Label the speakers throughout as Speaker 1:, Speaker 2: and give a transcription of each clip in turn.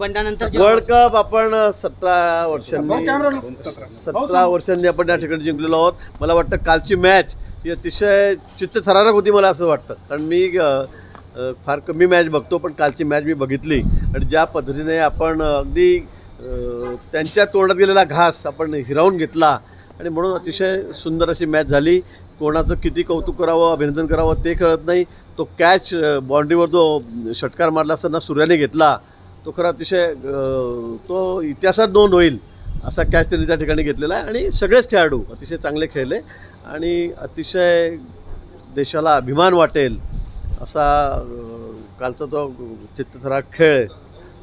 Speaker 1: बंडानंतर
Speaker 2: world cup आपण सतरा वर्षांनी सतरा वर्षांनी आपण या ठिकाणी जिंकलेलो आहोत. मला वाटतं कालची मॅच ही अतिशय चित्तथरारक होती मला असं वाटतं. कारण मी अ, अ, फार कमी मॅच बघतो पण कालची मॅच मी बघितली. आणि ज्या पद्धतीने आपण अगदी अ, त्यांच्या तोंडात गेलेला घास आपण हिरावून घेतला आणि म्हणून अतिशय सुंदर अशी मॅच झाली. कोणाचं किती कौतुक करावं अभिनंदन करावं ते कळत नाही. तो कॅच बाउंड्रीवर जो षटकार मारला असताना सूर्याने घेतला. तो खरा अतिशय तो इतिहासात नोंद होईल असा कॅच त्यांनी त्या ठिकाणी घेतलेला आहे. आणि सगळेच खेळाडू अतिशय चांगले खेळले आणि अतिशय देशाला अभिमान वाटेल असा कालचा तो चित्तथराक खेळ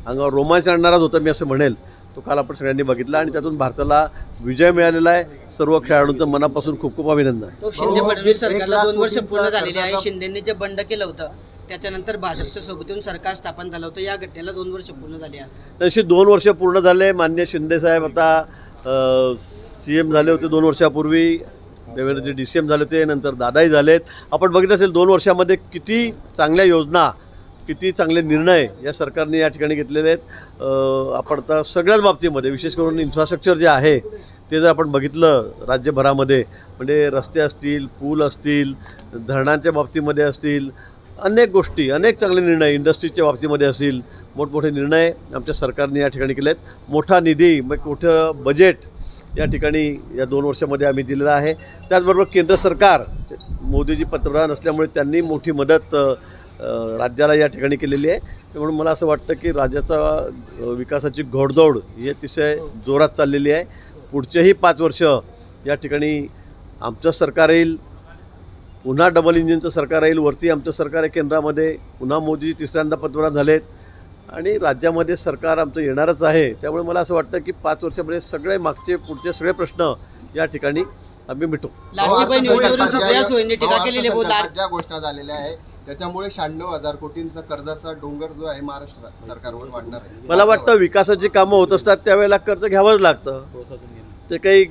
Speaker 2: अंगावर रोमांच आणणाराच होता मी असं म्हणेल. तो काल आपण सगळ्यांनी बघितला आणि त्यातून भारताला विजय मिळालेला आहे. सर्व खेळाडूंचं मनापासून खूप खूप अभिनंदन.
Speaker 1: तो शिंदे फडणवीस सरकारला दोन वर्ष पूर्ण झालेली आहे. शिंदेनी जे बंड केलं होतं त्याच्यानंतर भाजपच्या सोबत येऊन सरकार स्थापन झालं होतं. या घटनेला दोन वर्ष पूर्ण झाली आहे
Speaker 2: तशी दोन वर्ष पूर्ण झाले. मान्य शिंदेसाहेब आता सी एम झाले होते दोन वर्षापूर्वी. देवेंद्रजी डी सी एम झाले होते. नंतर दादाही झालेत. आपण बघितलं असेल दोन वर्षामध्ये किती चांगल्या योजना किती चांगले निर्णय या सरकारने या ठिकाणी घेतलेले आहेत. आपण आता सगळ्याच बाबतीमध्ये विशेष करून इन्फ्रास्ट्रक्चर जे आहे ते जर आपण बघितलं राज्यभरामध्ये म्हणजे रस्ते असतील पूल असतील धरणांच्या बाबतीमध्ये असतील अनेक गोष्टी अनेक चांगले निर्णय इंडस्ट्रीच्या बाबतीमध्ये असतील. मोठमोठे निर्णय आमच्या सरकारने या ठिकाणी केले आहेत मोठा निधी मग मोठं बजेट या ठिकाणी या दोन वर्षामध्ये आम्ही दिलेलं आहे. त्याचबरोबर केंद्र सरकार मोदीजी पंतप्रधान असल्यामुळे त्यांनी मोठी मदत राज्याला या ठिकाणी केलेली आहे. म्हणून मला असं वाटतं की राज्याचा विकासाची घोडदौड ही अतिशय जोरात चाललेली आहे. पुढचेही पाच वर्ष या ठिकाणी आमचं सरकार येईल. पुन्हा डबल इंजिनचं सरकार येईल वरती आमचं सरकार आहे केंद्रामध्ये. पुन्हा मोदी तिसऱ्यांदा पंतप्रधान झालेत. आणि राज्यामध्ये सरकार आमचं येणारच आहे. त्यामुळे मला असं वाटतं की पाच वर्षामध्ये सगळे मागचे पुढचे सगळे प्रश्न या ठिकाणी आम्ही मिटू.
Speaker 3: ज्या घोषणा झालेल्या आहे त्याच्यामुळे शहाण्णव हजार कोटींचा कर्जाचा डोंगर जो आहे महाराष्ट्र सरकारवर वाढणार आहे.
Speaker 2: मला वाटतं विकासाची कामं होत असतात त्यावेळेला कर्ज घ्यावंच लागतं. ते काही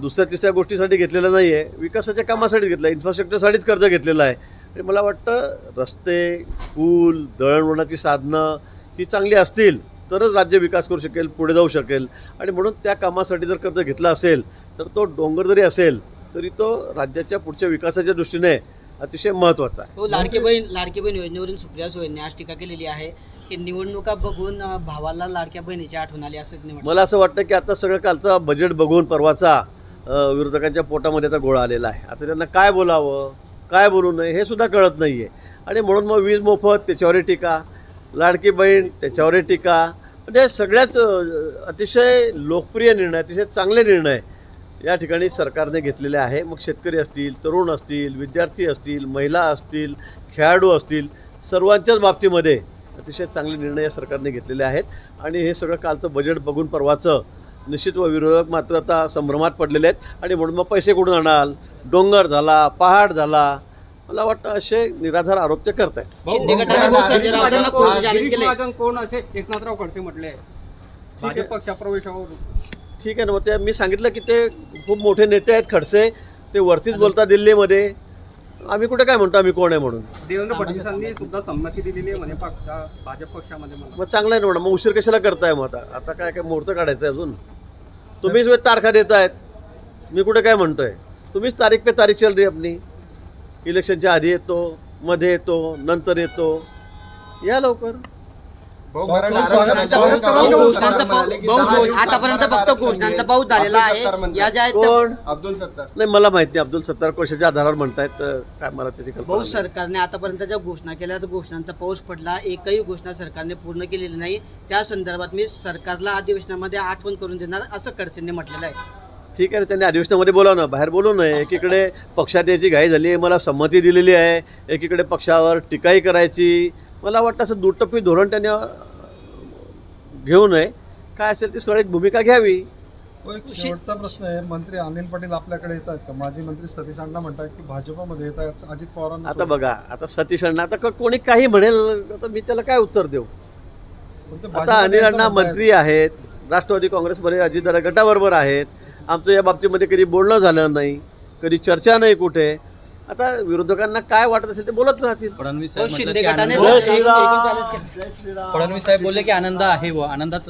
Speaker 2: दुसऱ्या तिसऱ्या गोष्टीसाठी घेतलेलं नाही आहे विकासाच्या कामासाठी घेतलं आहे इन्फ्रास्ट्रक्चरसाठीच कर्ज घेतलेलं आहे. आणि मला वाटतं रस्ते पूल दळणवळणाची साधनं ही चांगली असतील तरच राज्य विकास करू शकेल पुढे जाऊ शकेल. आणि म्हणून त्या कामासाठी जर कर्ज घेतलं असेल तर तो डोंगर जरी असेल तरी तो राज्याच्या पुढच्या विकासाच्या दृष्टीने अतिशय महत्त्वाचा आहे.
Speaker 1: हो लाडकी बहीण लाडकी बहीण योजनेवरून सुप्रिया सुळेंनी आज टीका केलेली आहे की निवडणुका बघून भावाला लाडक्या बहिणीची आठवण आली असं
Speaker 2: मला असं वाटतं की आता सगळं कालचा बजेट बघून परवाचा विरोधकांच्या पोटामध्ये आता गोळा आलेला आहे. आता त्यांना काय बोलावं काय बोलू नये हे सुद्धा कळत नाही आहे आणि म्हणून मग वीज मोफत त्याच्यावरही टीका. लाडकी बहीण त्याच्यावरही टीका. म्हणजे सगळ्याच अतिशय लोकप्रिय निर्णय अतिशय चांगले निर्णय या ठिकाणी सरकारने घेतलेले आहे. मग शेतकरी असतील तरुण असतील विद्यार्थी असतील महिला असतील खेळाडू असतील सर्वांच्याच बाबतीमध्ये अतिशय चांगले निर्णय या सरकारने घेतलेले आहेत. आणि हे सगळं कालचं बजेट बघून परवाचं निश्चित व विरोधक मात्र आता संभ्रमात पडलेले आहेत. आणि म्हणून मग पैसे कुठून आणाल? डोंगर झाला पहाड झाला मला वाटतं असे निराधार आरोप ते करतायत.
Speaker 4: कोण असे? एकनाथराव खडसे म्हटले. भाजप पक्षाप्रवेशावर
Speaker 2: ठीक आहे ना मग ते मी सांगितलं की ते खूप मोठे नेते आहेत खडसे ते वरतीच बोलतात दिल्लीमध्ये. आम्ही कुठे काय म्हणतो आम्ही कोण आहे म्हणून?
Speaker 4: देवेंद्र फडणवीसांनी सुद्धा संमती दिलेली आहे म्हणे पक्षा भाजप पक्षामध्ये म्हणा
Speaker 2: मग चांगलं आहे ना म्हणा मग उशीर कशाला करताय मग आता? आता काय काय मुहूर्त काढायचं आहे अजून? तुम्हीच वे तारखा देत आहेत. मी कुठे काय म्हणतोय? तुम्हीच तारीख पे तारीख चल रही अपनी. इलेक्शनच्या आधी येतो मध्ये येतो नंतर येतो. या लवकर.
Speaker 1: आतापर्यंत फक्त घोषणांचा. पाऊस झालेला आहे. या ज्या आहेत
Speaker 2: कोण?
Speaker 3: अब्दुल सत्तार.
Speaker 2: नाही मला माहिती नाही अब्दुल सत्तार कोशाच्या आधारावर म्हणतायत तर काय मला त्याची कल्पना
Speaker 1: भाऊ
Speaker 2: नाही.
Speaker 1: सरकारने आतापर्यंत ज्या घोषणा केल्या त्या घोषणांचा पाऊस पडला एकही घोषणा सरकारने पूर्ण केलेली नाही. त्या संदर्भात मी सरकारला अधिवेशनामध्ये आठवण करून देणार असं खडसेंनी म्हटलेलं आहे.
Speaker 2: ठीक आहे ना त्यांनी अधिवेशनामध्ये बोलावं ना बाहेर बोलू नये. एकीकडे पक्षात याची घाई झाली आहे मला संमती दिलेली आहे. एकीकडे पक्षावर टीकाही करायची. मला वाटतं असं दुटप्पी धोरण त्यांनी घेऊ नये. काय असेल ती सगळी भूमिका घ्यावी.
Speaker 5: तो एक शेवटचा प्रश्न आहे. मंत्री अनिल पाटील आपल्याकडे येत आहेत का? माजी मंत्री सतीश अण्णा म्हणतात की भाजपमध्ये येत आहेत अजित पवारांना
Speaker 2: आता बघा आता सतीश अण्णा आता क- कोणी काही म्हणेल आता मी त्याला काय उत्तर देऊ?
Speaker 5: ते
Speaker 2: आता अनिल अण्णा
Speaker 5: म्हणतायत.
Speaker 2: मंत्री आहेत. राष्ट्रवादी काँग्रेसमध्ये अजितदादा गटाबरोबर आहेत. आमचं या बाबतीमध्ये कधी बोलणं झालं नाही. कधी चर्चा नाही कुठे. आता विरोधकांना काय वाटत असेल ते बोलत राहतील.
Speaker 6: फडणवीस
Speaker 1: हो
Speaker 6: साहेब म्हटलं की आनंद-
Speaker 1: की-
Speaker 6: फडणवीस साहेब बोलले की आनंद आहे व आनंदात